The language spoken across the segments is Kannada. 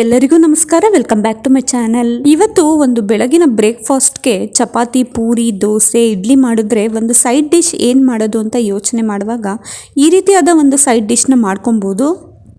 ಎಲ್ಲರಿಗೂ ನಮಸ್ಕಾರ. Welcome back to my channel ಇವತ್ತು ಒಂದು ಬೆಳಗಿನ ಬ್ರೇಕ್ಫಾಸ್ಟ್ಗೆ ಚಪಾತಿ, ಪೂರಿ, ದೋಸೆ, ಇಡ್ಲಿ ಮಾಡಿದ್ರೆ ಒಂದು ಸೈಡ್ ಡಿಶ್ ಏನು ಮಾಡೋದು ಅಂತ ಯೋಚನೆ ಮಾಡುವಾಗ ಈ ರೀತಿಯಾದ ಒಂದು ಸೈಡ್ ಡಿಶ್ನ ಮಾಡ್ಕೊಬೋದು.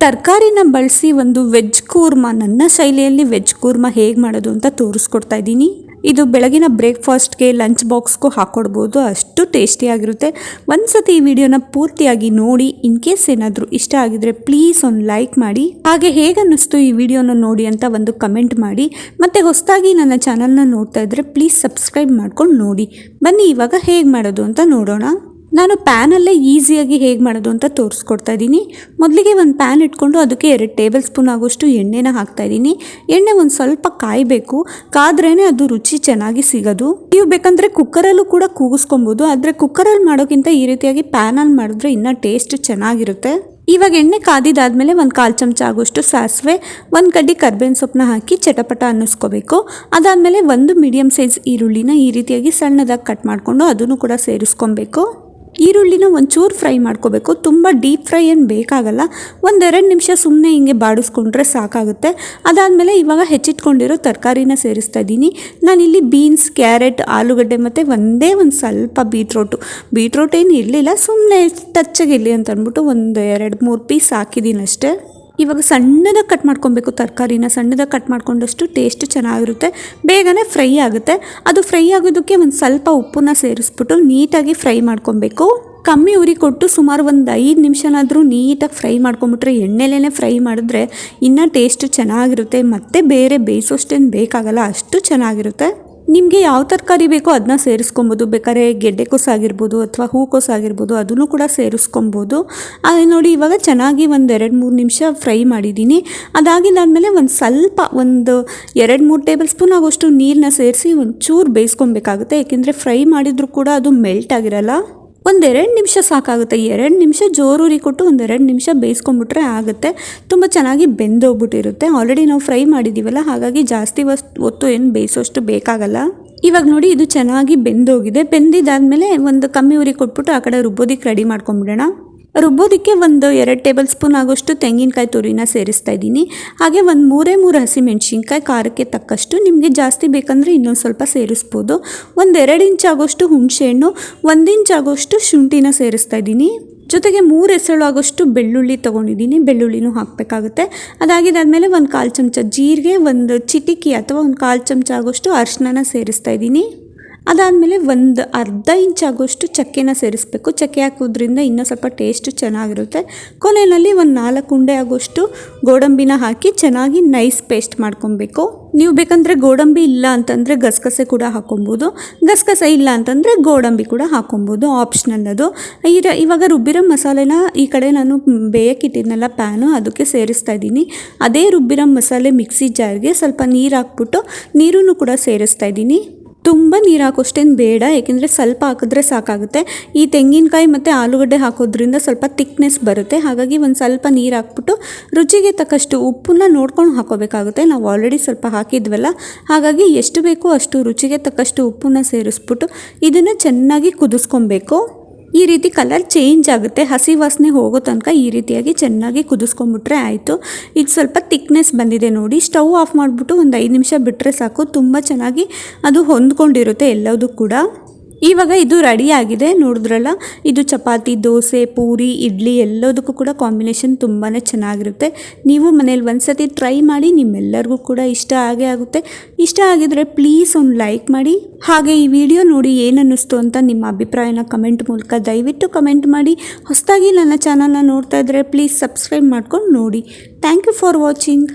ತರಕಾರಿನ ಬಳಸಿ ಒಂದು ವೆಜ್ ಕೂರ್ಮ, ನನ್ನ ಶೈಲಿಯಲ್ಲಿ ವೆಜ್ ಕೂರ್ಮ ಹೇಗೆ ಮಾಡೋದು ಅಂತ ತೋರಿಸ್ಕೊಡ್ತಾ ಇದ್ದೀನಿ. ಇದು ಬೆಳಗಿನ ಬ್ರೇಕ್ಫಾಸ್ಟ್ಗೆ ಲಂಚ್ ಬಾಕ್ಸ್ಗೂ ಹಾಕ್ಕೊಡ್ಬೋದು ಅಷ್ಟು ಟೇಸ್ಟಿಯಾಗಿರುತ್ತೆ ಒಂದ್ಸತಿ ಈ ವಿಡಿಯೋನ ಪೂರ್ತಿಯಾಗಿ ನೋಡಿ, ಇನ್ ಕೇಸ್ ಏನಾದರೂ ಇಷ್ಟ ಆಗಿದ್ರೆ ಪ್ಲೀಸ್ ಒಂದು ಲೈಕ್ ಮಾಡಿ. ಹಾಗೆ ಹೇಗನ್ನಿಸ್ತು ಈ ವಿಡಿಯೋನ ನೋಡಿ ಅಂತ ಒಂದು ಕಮೆಂಟ್ ಮಾಡಿ. ಮತ್ತು ಹೊಸದಾಗಿ ನನ್ನ ಚಾನಲ್ನ ನೋಡ್ತಾ ಇದ್ರೆ ಪ್ಲೀಸ್ ಸಬ್ಸ್ಕ್ರೈಬ್ ಮಾಡ್ಕೊಂಡು ನೋಡಿ. ಬನ್ನಿ ಇವಾಗ ಹೇಗೆ ಮಾಡೋದು ಅಂತ ನೋಡೋಣ. ನಾನು ಪ್ಯಾನಲ್ಲೇ ಈಸಿಯಾಗಿ ಹೇಗೆ ಮಾಡೋದು ಅಂತ ತೋರಿಸ್ಕೊಡ್ತಾ ಇದ್ದೀನಿ. ಮೊದಲಿಗೆ ಒಂದು ಪ್ಯಾನ್ ಇಟ್ಕೊಂಡು ಅದಕ್ಕೆ ಎರಡು ಟೇಬಲ್ ಸ್ಪೂನ್ ಆಗೋಷ್ಟು ಎಣ್ಣೆನ ಹಾಕ್ತಾ ಇದ್ದೀನಿ. ಎಣ್ಣೆ ಒಂದು ಸ್ವಲ್ಪ ಕಾಯಬೇಕು. ಕಾದ್ರೇ ಅದು ರುಚಿ ಚೆನ್ನಾಗಿ ಸಿಗೋದು. ನೀವು ಬೇಕಂದರೆ ಕುಕ್ಕರಲ್ಲೂ ಕೂಡ ಕೂಗಿಸ್ಕೊಬೋದು. ಆದರೆ ಕುಕ್ಕರಲ್ಲಿ ಮಾಡೋಕ್ಕಿಂತ ಈ ರೀತಿಯಾಗಿ ಪ್ಯಾನಲ್ಲಿ ಮಾಡಿದ್ರೆ ಇನ್ನೂ ಟೇಸ್ಟ್ ಚೆನ್ನಾಗಿರುತ್ತೆ. ಇವಾಗ ಎಣ್ಣೆ ಕಾದಿದಾದ್ಮೇಲೆ ಒಂದು ಕಾಲು ಚಮಚ ಆಗೋಷ್ಟು ಸಾಸಿವೆ, ಒಂದು ಕಡ್ಡಿ ಕರ್ಬೇವಿನ ಸೊಪ್ಪನ್ನ ಹಾಕಿ ಚಟಪಟ ಅನ್ನಿಸ್ಕೋಬೇಕು. ಅದಾದಮೇಲೆ ಒಂದು ಮೀಡಿಯಮ್ ಸೈಜ್ ಈರುಳ್ಳಿನ ಈ ರೀತಿಯಾಗಿ ಸಣ್ಣದಾಗಿ ಕಟ್ ಮಾಡಿಕೊಂಡು ಅದನ್ನು ಕೂಡ ಸೇರಿಸ್ಕೊಬೇಕು. ಈರುಳ್ಳಿನ ಒಂಚೂರು ಫ್ರೈ ಮಾಡ್ಕೋಬೇಕು. ತುಂಬ ಡೀಪ್ ಫ್ರೈ ಏನು ಬೇಕಾಗಲ್ಲ. ಒಂದೆರಡು ನಿಮಿಷ ಸುಮ್ಮನೆ ಹಿಂಗೆ ಬಾಡಿಸ್ಕೊಂಡ್ರೆ ಸಾಕಾಗುತ್ತೆ. ಅದಾದಮೇಲೆ ಇವಾಗ ಹೆಚ್ಚಿಟ್ಕೊಂಡಿರೋ ತರಕಾರಿನ ಸೇರಿಸ್ತಾ ಇದ್ದೀನಿ. ನಾನಿಲ್ಲಿ ಬೀನ್ಸ್, ಕ್ಯಾರೆಟ್, ಆಲೂಗಡ್ಡೆ ಮತ್ತು ಒಂದೇ ಒಂದು ಸ್ವಲ್ಪ ಬೀಟ್ರೋಟು. ಬೀಟ್ರೋಟ್ ಏನು ಇರಲಿಲ್ಲ ಸುಮ್ಮನೆ ಟಚ್ಚಾಗಿರಲಿ ಅಂತ ಅಂದ್ಬಿಟ್ಟು ಒಂದು ಎರಡು ಮೂರು ಪೀಸ್ ಹಾಕಿದ್ದೀನಿ ಅಷ್ಟೇ ಇವಾಗ ಸಣ್ಣದಾಗಿ ಕಟ್ ಮಾಡ್ಕೊಬೇಕು ತರಕಾರಿನ ಸಣ್ಣದಾಗಿ ಕಟ್ ಮಾಡ್ಕೊಂಡಷ್ಟು ಟೇಸ್ಟ್ ಚೆನ್ನಾಗಿರುತ್ತೆ. ಬೇಗನೆ ಫ್ರೈ ಆಗುತ್ತೆ. ಅದು ಫ್ರೈ ಆಗೋದಕ್ಕೆ ಒಂದು ಸ್ವಲ್ಪ ಉಪ್ಪನ್ನ ಸೇರಿಸ್ಬಿಟ್ಟು ನೀಟಾಗಿ ಫ್ರೈ ಮಾಡ್ಕೊಬೇಕು. ಕಮ್ಮಿ ಉರಿ ಕೊಟ್ಟು ಸುಮಾರು ಒಂದು ಐದು ನಿಮಿಷನಾದರೂ ನೀಟಾಗಿ ಫ್ರೈ ಮಾಡ್ಕೊಂಬಿಟ್ರೆ ಎಣ್ಣೆಲೇ ಫ್ರೈ ಮಾಡಿದ್ರೆ ಇನ್ನೂ ಟೇಸ್ಟ್ ಚೆನ್ನಾಗಿರುತ್ತೆ. ಮತ್ತು ಬೇರೆ ಬೇಯಿಸೋಷ್ಟೇನು ಬೇಕಾಗಲ್ಲ, ಅಷ್ಟು ಚೆನ್ನಾಗಿರುತ್ತೆ. ನಿಮಗೆ ಯಾವ ತರಕಾರಿ ಬೇಕೋ ಅದನ್ನ ಸೇರಿಸ್ಕೊಬೋದು. ಬೇಕಾದ್ರೆ ಗೆಡ್ಡೆಕೋಸು ಆಗಿರ್ಬೋದು ಅಥವಾ ಹೂಕೋಸು ಆಗಿರ್ಬೋದು ಅದನ್ನು ಕೂಡ ಸೇರಿಸ್ಕೊಬೋದು. ಅದೇ ನೋಡಿ ಇವಾಗ ಚೆನ್ನಾಗಿ ಒಂದು ಎರಡು ಮೂರು ನಿಮಿಷ ಫ್ರೈ ಮಾಡಿದ್ದೀನಿ. ಅದಾಗಿದ್ದಾದಮೇಲೆ ಒಂದು ಸ್ವಲ್ಪ ಒಂದು ಎರಡು ಮೂರು ಟೇಬಲ್ ಸ್ಪೂನ್ ಆಗೋಷ್ಟು ನೀರನ್ನ ಸೇರಿಸಿ ಒಂಚೂರು ಚೂರು ಬೇಯಿಸ್ಕೊಬೇಕಾಗುತ್ತೆ. ಏಕೆಂದರೆ ಫ್ರೈ ಮಾಡಿದರೂ ಕೂಡ ಅದು ಮೆಲ್ಟ್ ಆಗಿರಲ್ಲ. ಒಂದೆರಡು ನಿಮಿಷ ಸಾಕಾಗುತ್ತೆ. ಎರಡು ನಿಮಿಷ ಜೋರೂರಿ ಕೊಟ್ಟು ಒಂದೆರಡು ನಿಮಿಷ ಬೇಯಿಸ್ಕೊಂಬಿಟ್ರೆ ಆಗುತ್ತೆ. ತುಂಬ ಚೆನ್ನಾಗಿ ಬೆಂದೋಗ್ಬಿಟ್ಟಿರುತ್ತೆ. ಆಲ್ರೆಡಿ ನಾವು ಫ್ರೈ ಮಾಡಿದ್ದೀವಲ್ಲ ಹಾಗಾಗಿ ಜಾಸ್ತಿ ಹೊತ್ತು ಏನು ಬೇಯಿಸೋಷ್ಟು ಬೇಕಾಗಲ್ಲ. ಇವಾಗ ನೋಡಿ ಇದು ಚೆನ್ನಾಗಿ ಬೆಂದೋಗಿದೆ. ಬೆಂದಿದ್ದಾದಮೇಲೆ ಒಂದು ಕಮ್ಮಿ ಉರಿ ಕೊಟ್ಬಿಟ್ಟು ಆ ಕಡೆ ರುಬ್ಬೋದಿಕ್ಕೆ ರೆಡಿ ಮಾಡ್ಕೊಂಬಿಡೋಣ. ರುಬ್ಬೋದಕ್ಕೆ ಒಂದು ಎರಡು ಟೇಬಲ್ ಸ್ಪೂನ್ ಆಗೋಷ್ಟು ತೆಂಗಿನಕಾಯಿ ತುರಿನ ಸೇರಿಸ್ತಾ ಇದ್ದೀನಿ. ಹಾಗೆ ಒಂದು ಮೂರೇ ಮೂರು ಹಸಿಮೆಣ್ಸಿನ್ಕಾಯಿ ಖಾರಕ್ಕೆ ತಕ್ಕಷ್ಟು ನಿಮಗೆ ಜಾಸ್ತಿ ಬೇಕಂದರೆ ಇನ್ನೊಂದು ಸ್ವಲ್ಪ ಸೇರಿಸ್ಬೋದು. ಒಂದು ಎರಡು ಇಂಚ್ ಆಗೋಷ್ಟು ಹುಣಸೆಹಣ್ಣು, ಒಂದು ಇಂಚ್ ಆಗೋಷ್ಟು ಶುಂಠಿನ ಸೇರಿಸ್ತಾ ಇದ್ದೀನಿ. ಜೊತೆಗೆ ಮೂರು ಎಸಳು ಆಗೋಷ್ಟು ಬೆಳ್ಳುಳ್ಳಿ ತೊಗೊಂಡಿದ್ದೀನಿ. ಬೆಳ್ಳುಳ್ಳಿನೂ ಹಾಕಬೇಕಾಗುತ್ತೆ. ಅದಾಗಿದ್ದಾದಮೇಲೆ ಒಂದು ಕಾಲು ಚಮಚ ಜೀರಿಗೆ, ಒಂದು ಚಿಟಿಕಿ ಅಥವಾ ಒಂದು ಕಾಲು ಚಮಚ ಆಗೋಷ್ಟು ಅರಿಶಿನ ಸೇರಿಸ್ತಾ ಇದ್ದೀನಿ. ಅದಾದಮೇಲೆ ಒಂದು ಅರ್ಧ ಇಂಚ್ ಆಗೋಷ್ಟು ಚಕ್ಕೆನ ಸೇರಿಸ್ಬೇಕು. ಚಕ್ಕೆ ಹಾಕೋದ್ರಿಂದ ಇನ್ನೂ ಸ್ವಲ್ಪ ಟೇಸ್ಟ್ ಚೆನ್ನಾಗಿರುತ್ತೆ. ಕೊನೆಯಲ್ಲಿ ಒಂದು ನಾಲ್ಕು ಉಂಡೆ ಆಗೋಷ್ಟು ಗೋಡಂಬಿನ ಹಾಕಿ ಚೆನ್ನಾಗಿ ನೈಸ್ ಪೇಸ್ಟ್ ಮಾಡ್ಕೊಬೇಕು. ನೀವು ಬೇಕಂದರೆ ಗೋಡಂಬಿ ಇಲ್ಲ ಅಂತಂದರೆ ಗಸಗಸೆ ಕೂಡ ಹಾಕೊಬೋದು. ಗಸಗಸೆ ಇಲ್ಲ ಅಂತಂದರೆ ಗೋಡಂಬಿ ಕೂಡ ಹಾಕೊಬೋದು. ಆಪ್ಷನಲ್ ಅದು. ಈರ ಇವಾಗ ರುಬ್ಬಿರೋ ಮಸಾಲೆನ ಈ ಕಡೆ ನಾನು ಬೇಯಕ್ಕಿಟ್ಟಿದ್ನಲ್ಲ ಪ್ಯಾನು ಅದಕ್ಕೆ ಸೇರಿಸ್ತಾ ಇದ್ದೀನಿ. ಅದೇ ರುಬ್ಬಿರೋ ಮಸಾಲೆ ಮಿಕ್ಸಿ ಜಾರ್ಗೆ ಸ್ವಲ್ಪ ನೀರು ಹಾಕ್ಬಿಟ್ಟು ನೀರನ್ನು ಕೂಡ ಸೇರಿಸ್ತಾ ಇದ್ದೀನಿ. ತುಂಬ ನೀರು ಹಾಕೋಷ್ಟೇನು ಬೇಡ, ಏಕೆಂದರೆ ಸ್ವಲ್ಪ ಹಾಕಿದ್ರೆ ಸಾಕಾಗುತ್ತೆ. ಈ ತೆಂಗಿನಕಾಯಿ ಮತ್ತು ಆಲೂಗಡ್ಡೆ ಹಾಕೋದ್ರಿಂದ ಸ್ವಲ್ಪ ತಿಕ್ನೆಸ್ ಬರುತ್ತೆ. ಹಾಗಾಗಿ ಒಂದು ಸ್ವಲ್ಪ ನೀರು ಹಾಕ್ಬಿಟ್ಟು ರುಚಿಗೆ ತಕ್ಕಷ್ಟು ಉಪ್ಪನ್ನ ನೋಡ್ಕೊಂಡು ಹಾಕೋಬೇಕಾಗುತ್ತೆ. ನಾವು ಆಲ್ರೆಡಿ ಸ್ವಲ್ಪ ಹಾಕಿದ್ವಲ್ಲ, ಹಾಗಾಗಿ ಎಷ್ಟು ಬೇಕೋ ಅಷ್ಟು ರುಚಿಗೆ ತಕ್ಕಷ್ಟು ಉಪ್ಪನ್ನ ಸೇರಿಸ್ಬಿಟ್ಟು ಇದನ್ನು ಚೆನ್ನಾಗಿ ಕುದಿಸ್ಕೊಬೇಕು. ಈ ರೀತಿ ಕಲರ್ ಚೇಂಜ್ ಆಗುತ್ತೆ. ಹಸಿ ವಾಸನೆ ಹೋಗೋ ತನಕ ಈ ರೀತಿಯಾಗಿ ಚೆನ್ನಾಗಿ ಕುದಿಸ್ಕೊಂಬಿಟ್ರೆ ಆಯಿತು. ಇದು ಸ್ವಲ್ಪ ತಿಕ್ನೆಸ್ ಬಂದಿದೆ ನೋಡಿ. ಸ್ಟವ್ ಆಫ್ ಮಾಡಿಬಿಟ್ಟು ಒಂದು ಐದು ನಿಮಿಷ ಬಿಟ್ಟರೆ ಸಾಕು. ತುಂಬ ಚೆನ್ನಾಗಿ ಅದು ಹೊಂದ್ಕೊಂಡಿರುತ್ತೆ ಎಲ್ಲದೂ ಕೂಡ. ಇವಾಗ ಇದು ರೆಡಿ ಆಗಿದೆ, ನೋಡಿದ್ರಲ್ಲ? ಇದು ಚಪಾತಿ, ದೋಸೆ, ಪೂರಿ, ಇಡ್ಲಿ ಎಲ್ಲದಕ್ಕೂ ಕೂಡ ಕಾಂಬಿನೇಷನ್ ತುಂಬಾ ಚೆನ್ನಾಗಿರುತ್ತೆ. ನೀವು ಮನೇಲಿ ಒಂದ್ಸತಿ ಟ್ರೈ ಮಾಡಿ, ನಿಮ್ಮೆಲ್ಲರಿಗೂ ಕೂಡ ಇಷ್ಟ ಆಗೇ ಆಗುತ್ತೆ. ಇಷ್ಟ ಆಗಿದ್ರೆ ಪ್ಲೀಸ್ ಒಂದು ಲೈಕ್ ಮಾಡಿ. ಹಾಗೆ ಈ ವಿಡಿಯೋ ನೋಡಿ ಏನನ್ನಿಸ್ತು ಅಂತ ನಿಮ್ಮ ಅಭಿಪ್ರಾಯನ ಕಮೆಂಟ್ ಮೂಲಕ ದಯವಿಟ್ಟು ಕಮೆಂಟ್ ಮಾಡಿ. ಹೊಸದಾಗಿ ನನ್ನ ಚಾನಲ್ನ ನೋಡ್ತಾ ಇದ್ದರೆ ಪ್ಲೀಸ್ ಸಬ್ಸ್ಕ್ರೈಬ್ ಮಾಡ್ಕೊಂಡು ನೋಡಿ. Thank you for watching